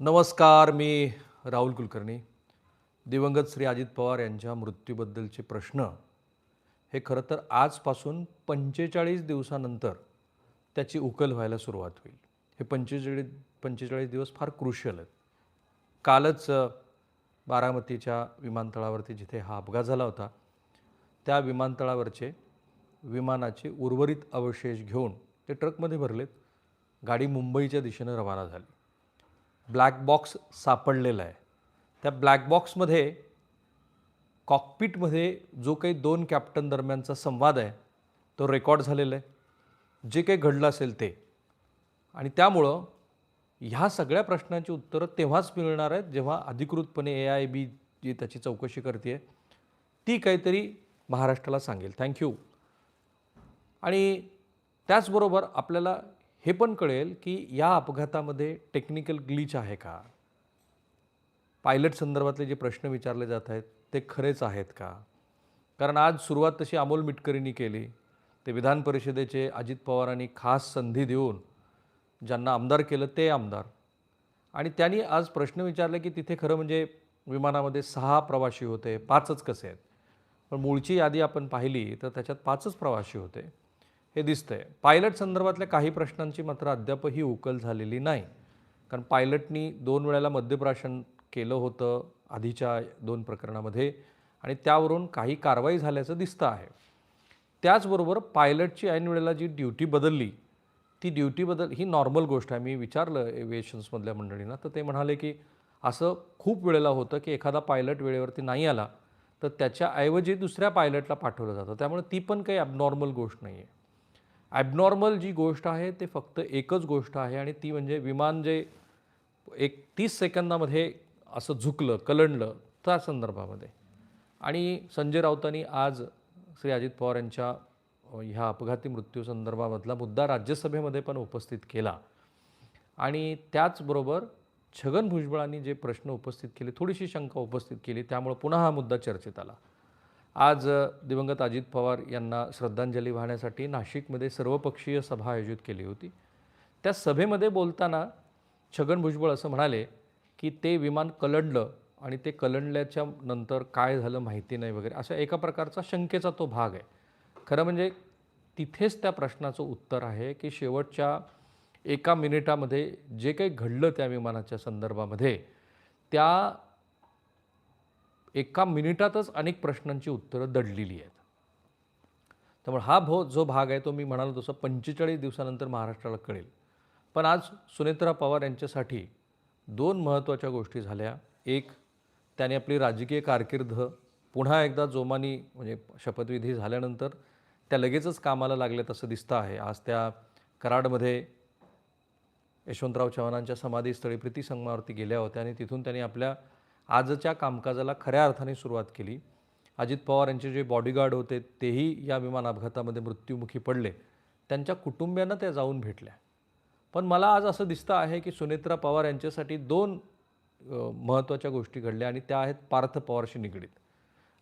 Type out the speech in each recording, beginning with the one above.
नमस्कार मी राहुल कुलकर्णी. दिवंगत श्री अजित पवार यांच्या मृत्यूबद्दलचे प्रश्न. हे खरं तर आजपासून पंचेचाळीस दिवसानंतर त्याची उकल व्हायला सुरुवात होईल. हे पंचेचाळीस पंचेचाळीस दिवस फार क्रुशल आहेत. कालच बारामतीच्या विमानतळावरती जिथे हा अपघात झाला होता त्या विमानतळावरचे विमानाचे उर्वरित अवशेष घेऊन ते ट्रकमध्ये भरलेत. गाडी मुंबईच्या दिशेनं रवाना झाली. ब्लॅक बॉक्स सापडलेला आहे. त्या ब्लॅक बॉक्समध्ये कॉकपिटमध्ये जो काही दोन कॅप्टन दरम्यानचा संवाद आहे तो रेकॉर्ड झालेला आहे. जे काही घडलं असेल ते. आणि त्यामुळं ह्या सगळ्या प्रश्नांची उत्तरं तेव्हाच मिळणार आहेत जेव्हा अधिकृतपणे ए आय बी जी त्याची चौकशी करते ती काहीतरी महाराष्ट्राला सांगेल. थँक्यू आणि त्याचबरोबर आपल्याला हे पण कळेल की या अपघातामध्ये टेक्निकल ग्लिच आहे का? पायलट संदर्भातले जे प्रश्न विचारले जात आहेत ते खरेच आहेत का? कारण आज सुरुवात तशी अमोल मिटकरींनी केली. ते विधान परिषदेचे अजित पवारांनी खास संधी देऊन ज्यांना आमदार केलं ते आमदार. आणि त्यांनी आज प्रश्न विचारले की तिथे खरं म्हणजे विमानामध्ये सहा प्रवासी होते पाचच कसे आहेत? पण मूळची यादी आपण पाहिली तर त्याच्यात पाचच प्रवासी होते. हे दिसतंय. पायलट संदर्भातल्या काही प्रश्नांची मात्र अद्यापही उकल झालेली नाही. कारण पायलटनी दोन वेळेला मद्यप्राशन केलं होतं आधीच्या दोन प्रकरणामध्ये आणि त्यावरून काही कारवाई झाल्याचं दिसतं आहे. त्याचबरोबर पायलटची ऐन वेळेला जी ड्युटी बदलली ती ड्युटी बदल ही नॉर्मल गोष्ट आहे. मी विचारलं एव्हिएशन्समधल्या मंडळींना तर ते म्हणाले की असं खूप वेळेला होतं की एखादा पायलट वेळेवरती नाही आला तर त्याच्याऐवजी दुसऱ्या पायलटला पाठवलं जातं. त्यामुळे ती पण काही अबनॉर्मल गोष्ट नाही आहे ॲबनॉर्मल जी गोष्ट आहे ते फक्त एकच गोष्ट आहे आणि ती म्हणजे विमान जे एक तीस सेकंदामध्ये असं झुकलं कलंडलं त्या संदर्भामध्ये. आणि संजय राऊतांनी आज श्री अजित पवार यांच्या ह्या अपघाती मृत्यू संदर्भामधला मुद्दा राज्यसभेमध्ये पण उपस्थित केला. आणि त्याचबरोबर छगन भुजबळांनी जे प्रश्न उपस्थित केले थोडीशी शंका उपस्थित केली त्यामुळे पुन्हा हा मुद्दा चर्चेत आला. आज दिवंगत अजित पवार यांना श्रद्धांजली वाहण्यासाठी नाशिकमध्ये सर्वपक्षीय सभा आयोजित केली होती. त्या सभेमध्ये बोलताना छगन भुजबळ असं म्हणाले की ते विमान कलंडलं आणि ते कलंडल्याच्या नंतर काय झालं माहिती नाही वगैरे अशा एका प्रकारचा शंकेचा तो भाग आहे. खरं म्हणजे तिथेच त्या प्रश्नाचं उत्तर आहे की शेवटच्या एका मिनिटामध्ये जे काही घडलं त्या विमानाच्या संदर्भामध्ये त्या एका मिनिटातच अनेक प्रश्नांची उत्तरं दडलेली आहेत. त्यामुळे हा भो जो भाग आहे तो मी म्हणालो तसं पंचेचाळीस दिवसानंतर महाराष्ट्राला कळेल. पण आज सुनेत्रा पवार यांच्यासाठी दोन महत्त्वाच्या गोष्टी झाल्या. एक त्याने आपली राजकीय कारकीर्द पुन्हा एकदा जोमानी म्हणजे शपथविधी झाल्यानंतर त्या लगेचच कामाला लागल्यात असं दिसतं आहे. आज त्या कराडमध्ये यशवंतराव चव्हाणांच्या समाधीस्थळी प्रीतीसंगमावरती गेल्या होत्या आणि तिथून त्यांनी आपल्या आजच्या कामकाजाला खऱ्या अर्थाने सुरुवात केली. अजित पवार यांचे जे बॉडीगार्ड होते तेही या विमान अपघातामध्ये मृत्युमुखी पडले. त्यांच्या कुटुंबियांना त्या जाऊन भेटल्या. पण मला आज असं दिसतं आहे की सुनेत्रा पवार यांच्यासाठी दोन महत्त्वाच्या गोष्टी घडल्या आणि त्या आहेत पार्थ पवारशी निगडीत.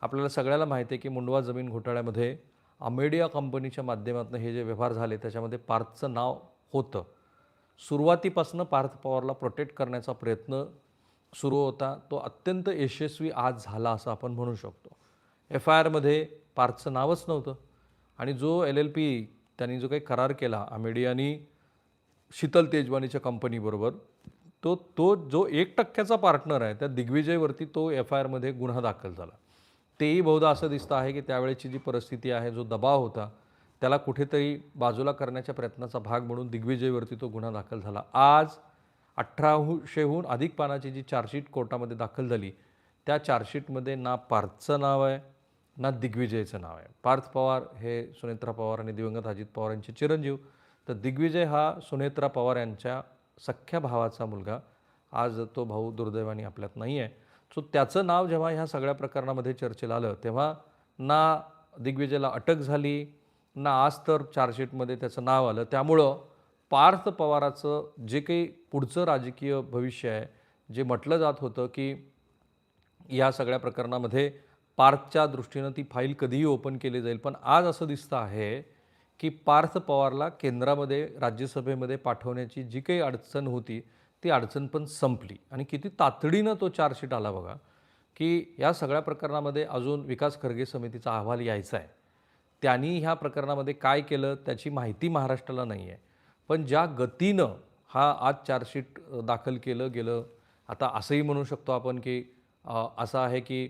आपल्याला सगळ्याला माहिती आहे की मुंडवा जमीन घोटाळ्यामध्ये अमेडिया कंपनीच्या माध्यमातून हे जे व्यवहार झाले त्याच्यामध्ये पार्थचं नाव होतं. सुरुवातीपासून पार्थ पवारला प्रोटेक्ट करण्याचा प्रयत्न सुरू होता तो अत्यंत यशस्वी आज झाला असं आपण म्हणू शकतो. एफ आय आरमध्ये पार्थचं नावच नव्हतं. आणि जो एल एल पी त्यांनी जो काही करार केला अमेडियानी शीतल तेजवानीच्या कंपनीबरोबर तो तो जो एक टक्क्याचा पार्टनर आहे त्या दिग्विजयवरती तो एफ आय आरमध्ये गुन्हा दाखल झाला. तेही बहुधा असं दिसतं आहे की त्यावेळेची जी परिस्थिती आहे जो दबाव होता त्याला कुठेतरी बाजूला करण्याच्या प्रयत्नाचा भाग म्हणून दिग्विजयवरती तो गुन्हा दाखल झाला. आज अठराशेहून अधिक पानाची जी चार्जशीट कोर्टामध्ये दाखल झाली त्या चार्जशीटमध्ये ना पार्थचं नाव आहे ना दिग्विजयचं नाव आहे. पार्थ पवार हे सुनेत्रा पवार आणि दिवंगत अजित पवार यांचे चिरंजीव. तर दिग्विजय हा सुनेत्रा पवार यांच्या सख्ख्या भावाचा मुलगा. आज तो भाऊ दुर्दैवाने आपल्यात नाही आहे. सो त्याचं नाव जेव्हा ह्या सगळ्या प्रकरणामध्ये चर्चेला आलं तेव्हा ना दिग्विजयला अटक झाली ना आज तर चार्जशीटमध्ये त्याचं नाव आलं. त्यामुळं पार्थ पवाराचं जे काही पुढचं राजकीय भविष्य आहे जे म्हटलं जात होतं की या सगळ्या प्रकरणामध्ये पार्थच्या दृष्टीनं ती फाईल कधीही ओपन केली जाईल. पण आज असं दिसतं आहे की पार्थ पवारला केंद्रामध्ये राज्यसभेमध्ये पाठवण्याची जी काही अडचण होती ती अडचण पण संपली. आणि किती तातडीनं तो चार्जशीट आला बघा की या सगळ्या प्रकरणामध्ये अजून विकास खरगे समितीचा अहवाल यायचा आहे. त्यांनी ह्या प्रकरणामध्ये काय केलं त्याची माहिती महाराष्ट्राला नाही आहे. पण ज्या गतीनं हा आज चार्जशीट दाखल केलं गेलं आता असंही म्हणू शकतो आपण की असं आहे की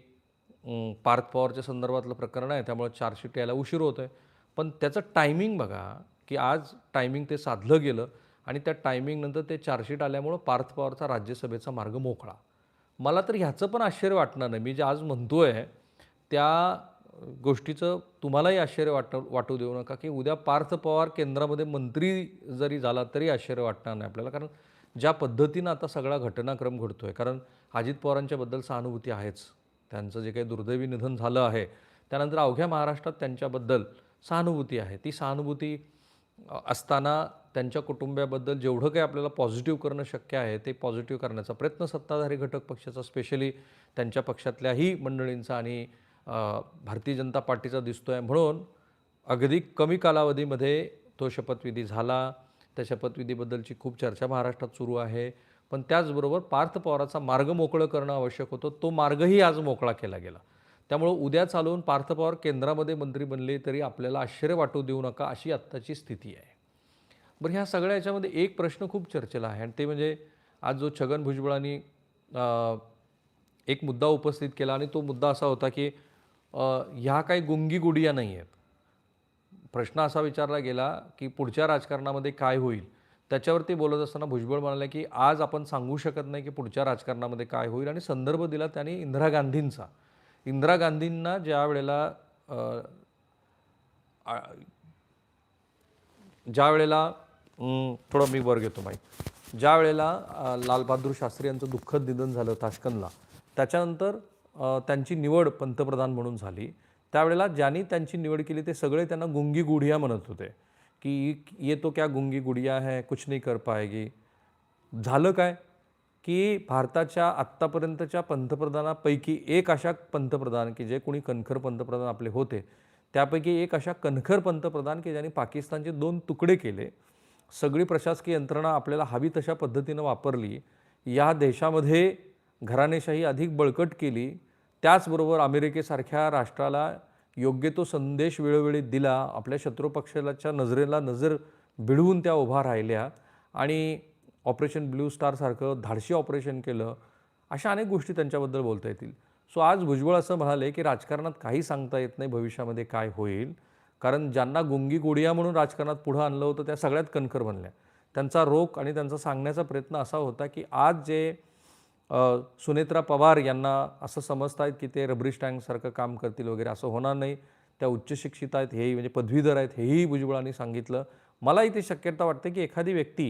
पार्थ पवारच्या संदर्भातलं प्रकरण आहे त्यामुळे चार्जशीट यायला उशीर होतो आहे पण त्याचं टायमिंग बघा की आज टायमिंग ते साधलं गेलं आणि त्या टायमिंगनंतर ते चार्जशीट आल्यामुळं पार्थ पवारचा राज्यसभेचा मार्ग मोकळा. मला तर ह्याचं पण आश्चर्य वाटणार नाही. मी जे आज म्हणतो आहे त्या गोष्टीचं तुम्हालाही आश्चर्य वाट वाटू देऊ नका की उद्या पार्थ पवार केंद्रामध्ये मंत्री जरी झाला तरी आश्चर्य वाटणार नाही आपल्याला. कारण ज्या पद्धतीनं आता सगळा घटनाक्रम घडतो आहे कारण अजित पवारांच्याबद्दल सहानुभूती आहेच. त्यांचं जे काही दुर्दैवी निधन झालं आहे त्यानंतर अवघ्या महाराष्ट्रात त्यांच्याबद्दल सहानुभूती आहे. ती सहानुभूती असताना त्यांच्या कुटुंबियाबद्दल जेवढं काही आपल्याला पॉझिटिव्ह करणं शक्य आहे ते पॉझिटिव्ह करण्याचा प्रयत्न सत्ताधारी घटक पक्षाचा स्पेशली त्यांच्या पक्षातल्याही मंडळींचा आणि भारतीय जनता पार्टीचा दिसतो आहे म्हणून अगदी कमी कालावधीमध्ये तो शपथविधी झाला. त्या शपथविधीबद्दलची खूप चर्चा महाराष्ट्रात सुरू आहे. पण त्याचबरोबर पार्थ पवाराचा मार्ग मोकळं करणं आवश्यक होतं. तो मार्गही आज मोकळा केला गेला. त्यामुळं उद्या चालवून पार्थ पवार केंद्रामध्ये मंत्री बनले तरी आपल्याला आश्चर्य वाटू देऊ नका अशी आत्ताची स्थिती आहे. बरं ह्या सगळ्या याच्यामध्ये एक प्रश्न खूप चर्चेला आहे. आणि ते म्हणजे आज जो छगन भुजबळांनी एक मुद्दा उपस्थित केला आणि तो मुद्दा असा होता की ह्या काही गुंगी गुडिया नाही आहेत प्रश्न असा विचारला गेला की पुढच्या राजकारणामध्ये काय होईल? त्याच्यावरती बोलत असताना भुजबळ म्हणाले की आज आपण सांगू शकत नाही की पुढच्या राजकारणामध्ये काय होईल आणि संदर्भ दिला त्यांनी इंदिरा गांधींचा. इंदिरा गांधींना ज्या वेळेला ज्या वेळेला थोडं मी वर घेतो माहीत ज्या वेळेला लालबहादूर शास्त्री यांचं दुःखद निधन झालं ताशकंदला त्याच्यानंतर त्यांची निवड पंतप्रधान म्हणून झाली. त्यावेळेला ज्यांनी त्यांची निवड केली ते सगळे त्यांना गुंगी गुडिया म्हणत होते. की ये तो क्या गुंगी गुडिया है कुछ नाही कर पाएगी. झालं काय? की भारताच्या आत्तापर्यंतच्या पंतप्रधानापैकी एक अशा पंतप्रधान की जे कोणी कणखर पंतप्रधान आपले होते त्यापैकी एक अशा कणखर पंतप्रधान की ज्यांनी पाकिस्तानचे दोन तुकडे केले. सगळी प्रशासकीय यंत्रणा आपल्याला हवी तशा पद्धतीनं वापरली. या देशामध्ये घराणेशाही अधिक बळकट केली त्याचबरोबर अमेरिकेसारख्या राष्ट्राला योग्य तो संदेश वेळोवेळी दिला आपल्या शत्रुपक्षाच्या नजरेला नजर भिडवून त्या उभा राहिल्या आणि ऑपरेशन ब्ल्यू स्टारसारखं धाडशी ऑपरेशन केलं अशा अनेक गोष्टी त्यांच्याबद्दल बोलता येतील. सो आज भुजबळ असं म्हणाले की राजकारणात काही सांगता येत नाही भविष्यामध्ये काय होईल कारण ज्यांना गुंगी गुडिया म्हणून राजकारणात पुढं आणलं होतं त्या सगळ्यात कणखर बनल्या. त्यांचा रोख आणि त्यांचा सांगण्याचा प्रयत्न असा होता की आज जे सुनेत्रा पवार यांना असं समजतायत की ते रबरी स्टँकसारखं काम करतील वगैरे असं होणार नाही. त्या उच्च शिक्षित आहेत हेही म्हणजे पदवीधर आहेत हेही भुजबळांनी सांगितलं. मला इथे शक्यता वाटते की एखादी व्यक्ती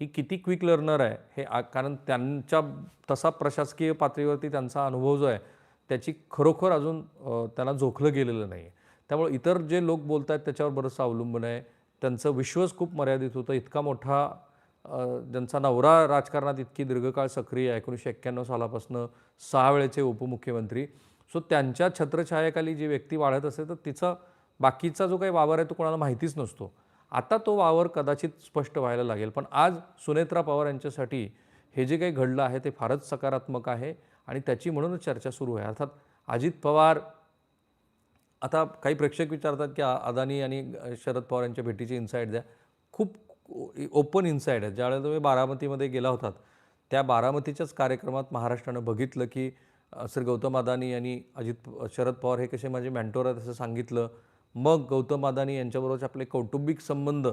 ही किती क्विक लर्नर आहे हे आ- कारण त्यांच्या तसा प्रशासकीय पातळीवरती त्यांचा अनुभव जो आहे त्याची खरोखर अजून त्यांना झोखलं गेलेलं नाही त्यामुळे इतर जे लोक बोलत आहेत त्याच्यावर बरंचसं अवलंबून आहे. त्यांचं विश्वच खूप मर्यादित होतं. इतका मोठा ज्यांचा नवरा राजकारणात इतकी दीर्घकाळ सक्रिय आहे एकोणीसशे एक्क्याण्णव सालापासून सहा वेळेचे उपमुख्यमंत्री. सो त्यांच्या छत्रछायाखाली जी व्यक्ती वाढत असेल तर तिचा बाकीचा जो काही वावर आहे तो कोणाला माहितीच नसतो. आता तो वावर कदाचित स्पष्ट व्हायला लागेल पण आज सुनेत्रा पवार यांच्यासाठी हे जे काही घडलं आहे ते फारच सकारात्मक आहे आणि त्याची म्हणूनच चर्चा सुरू आहे. अर्थात अजित पवार आता काही प्रेक्षक विचारतात की अदानी आणि शरद पवार यांच्या भेटीची इन्साईट द्या. खूप ओपन इन्साईड आहेत. ज्यावेळेला तुम्ही बारामतीमध्ये गेला होतात त्या बारामतीच्याच कार्यक्रमात महाराष्ट्रानं बघितलं की सर गौतम अदानी यांनी अजित शरद पवार हे कसे माझे मॅन्टोर आहेत असं सांगितलं. मग गौतम अदानी यांच्याबरोबरचे आपले कौटुंबिक संबंध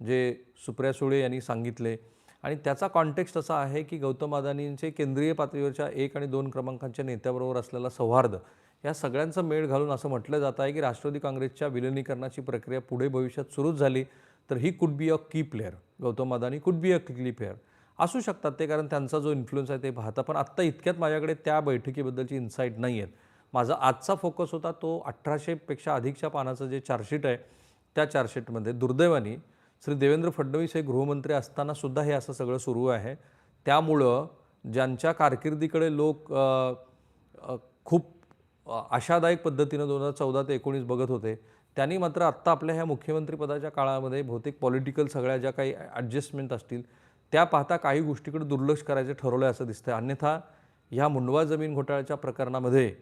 जे सुप्रिया सुळे यांनी सांगितले. आणि त्याचा कॉन्टेक्स्ट असा आहे की गौतम अदानींचे केंद्रीय पातळीवरच्या एक आणि दोन क्रमांकांच्या नेत्याबरोबर असलेला सौहार्द या सगळ्यांचा मेळ घालून असं म्हटलं जात आहे की राष्ट्रवादी काँग्रेसच्या विलिनीकरणाची प्रक्रिया पुढे भविष्यात सुरूच झाली. तर ही कुड बी अ की player Gautam Adani could be a की प्लेअर असू शकतात ते कारण त्यांचा जो इन्फ्लुएन्स आहे ते पाहता. पण आत्ता इतक्यात माझ्याकडे त्या बैठकीबद्दलची इन्साईट नाही आहेत माझा आजचा फोकस होता तो अठराशेपेक्षा अधिकच्या पानाचं जे चार्जशीट आहे त्या चार्जशीटमध्ये दुर्दैवानी श्री देवेंद्र फडणवीस हे गृहमंत्री असताना सुद्धा हे असं सगळं सुरू आहे. त्यामुळं ज्यांच्या कारकिर्दीकडे लोक खूप आशादायक पद्धतीनं दोन हजार चौदा ते एकोणीस बघत होते त्यांनी मात्र आत्ता आपल्या ह्या मुख्यमंत्रीपदाच्या काळामध्ये बहुतेक पॉलिटिकल सगळ्या ज्या काही ॲडजस्टमेंट असतील त्या पाहता काही गोष्टीकडे दुर्लक्ष करायचं ठरवलं आहे असं दिसतं अन्यथा ह्या मुंडवा जमीन घोटाळ्याच्या प्रकरणामध्ये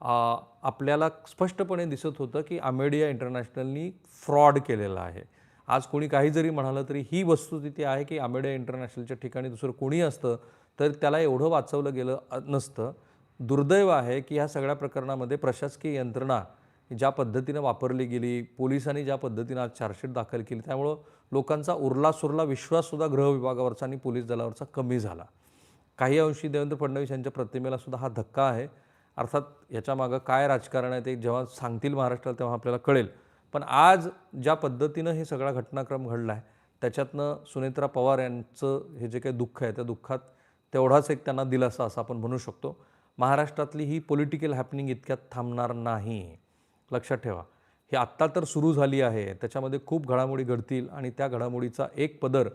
आपल्याला स्पष्टपणे दिसत होतं की अमेडिया इंटरनॅशनलनी फ्रॉड केलेला आहे. आज कोणी काही जरी म्हणालं तरी ही वस्तुस्थिती आहे की अमेडिया इंटरनॅशनलच्या ठिकाणी दुसरं कोणी असतं तर त्याला एवढं वाचवलं गेलं नसतं. दुर्दैव आहे की ह्या सगळ्या प्रकरणामध्ये प्रशासकीय यंत्रणा ज्या पद्धतीनं वापरली गेली पोलिसांनी ज्या पद्धतीनं आज चार्जशीट दाखल केली त्यामुळं लोकांचा उरला सुरला विश्वाससुद्धा गृह विभागावरचा आणि पोलीस दलावरचा कमी झाला. काही अंशी देवेंद्र फडणवीस यांच्या प्रतिमेला सुद्धा हा धक्का आहे. अर्थात याच्यामागं काय राजकारण आहे ते जेव्हा सांगतील महाराष्ट्राला तेव्हा आपल्याला कळेल. पण आज ज्या पद्धतीनं हे सगळा घटनाक्रम घडला आहे त्याच्यातनं सुनेत्रा पवार यांचं हे जे काही दुःख आहे त्या दुःखात तेवढाच एक त्यांना दिलासा असं आपण म्हणू शकतो. महाराष्ट्रातली ही पॉलिटिकल हॅपनिंग इतक्यात थांबणार नाही. लक्षात ठेवा. ही आत्ता तर सुरू झाली आहे. त्याच्यामध्ये खूप घडामोडी घडतील आणि त्या घडामोडीचा एक पदर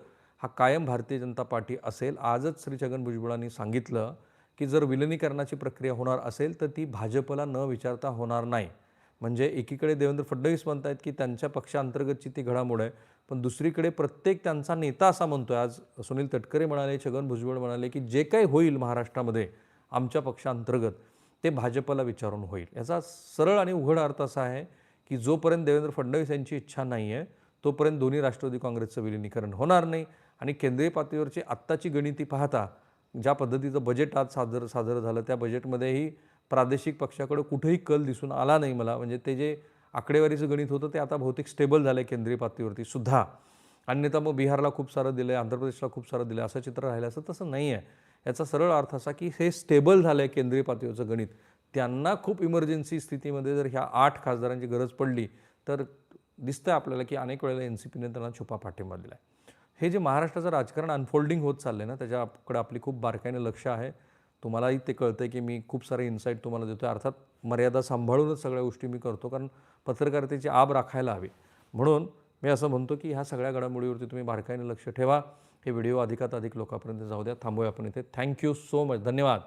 हा कायम भारतीय जनता पार्टी असेल. आजच श्री छगन भुजबळांनी सांगितलं की जर विलिनीकरणाची प्रक्रिया होणार असेल तर ती भाजपला न विचारता होणार नाही. म्हणजे एकीकडे देवेंद्र फडणवीस म्हणत आहेत की त्यांच्या पक्षांतर्गतची ती घडामोड आहे. पण दुसरीकडे प्रत्येक त्यांचा नेता असा म्हणतोय. आज सुनील तटकरे म्हणाले छगन भुजबळ म्हणाले की जे काही होईल महाराष्ट्रामध्ये आमच्या पक्षांतर्गत ते भाजपला विचारून होईल. याचा सरळ आणि उघड अर्थ असा आहे की जोपर्यंत देवेंद्र फडणवीस यांची इच्छा नाही आहे तोपर्यंत दोन्ही राष्ट्रवादी काँग्रेसचं विलिनीकरण होणार नाही आणि केंद्रीय पातळीवरची आत्ताची गणिती पाहता ज्या पद्धतीचं बजेट आज सादर सादर झालं त्या बजेटमध्येही प्रादेशिक पक्षाकडे कुठेही कल दिसून आला नाही मला. म्हणजे ते जे आकडेवारीचं गणित होतं ते आता बहुतेक स्टेबल झालं आहे केंद्रीय पातळीवरती सुद्धा. अन्यथा मग बिहारला खूप सारं दिलं आहे आंध्र प्रदेशला खूप सारं दिलं आहे असं चित्र राहिलं असं तसं नाही आहे याचा सरळ अर्थ असा की हे स्टेबल झालं आहे केंद्रीय पातळीवरचं गणित. त्यांना खूप इमर्जन्सी स्थितीमध्ये जर ह्या आठ खासदारांची गरज पडली तर दिसतं आपल्याला की अनेक वेळेला एन सी पीने त्यांना छुपा पाठिंबा दिला आहे हे जे महाराष्ट्राचं राजकारण अनफोल्डिंग होत चाललं आहे ना त्याच्याकडे आपली खूप बारकाईने लक्ष आहे. तुम्हालाही ते कळतं की मी खूप सारे इन्साईट तुम्हाला देतो अर्थात मर्यादा सांभाळूनच सगळ्या गोष्टी मी करतो कारण पत्रकारितेची आब राखायला हवी. म्हणून मी असं म्हणतो की ह्या सगळ्या घडामोडीवरती तुम्ही बारकाईने लक्ष ठेवा. हे व्हिडिओ अधिकात अधिक लोकांपर्यंत जाऊ द्या. थांबूया आपण इथे. थँक्यू सो मच धन्यवाद.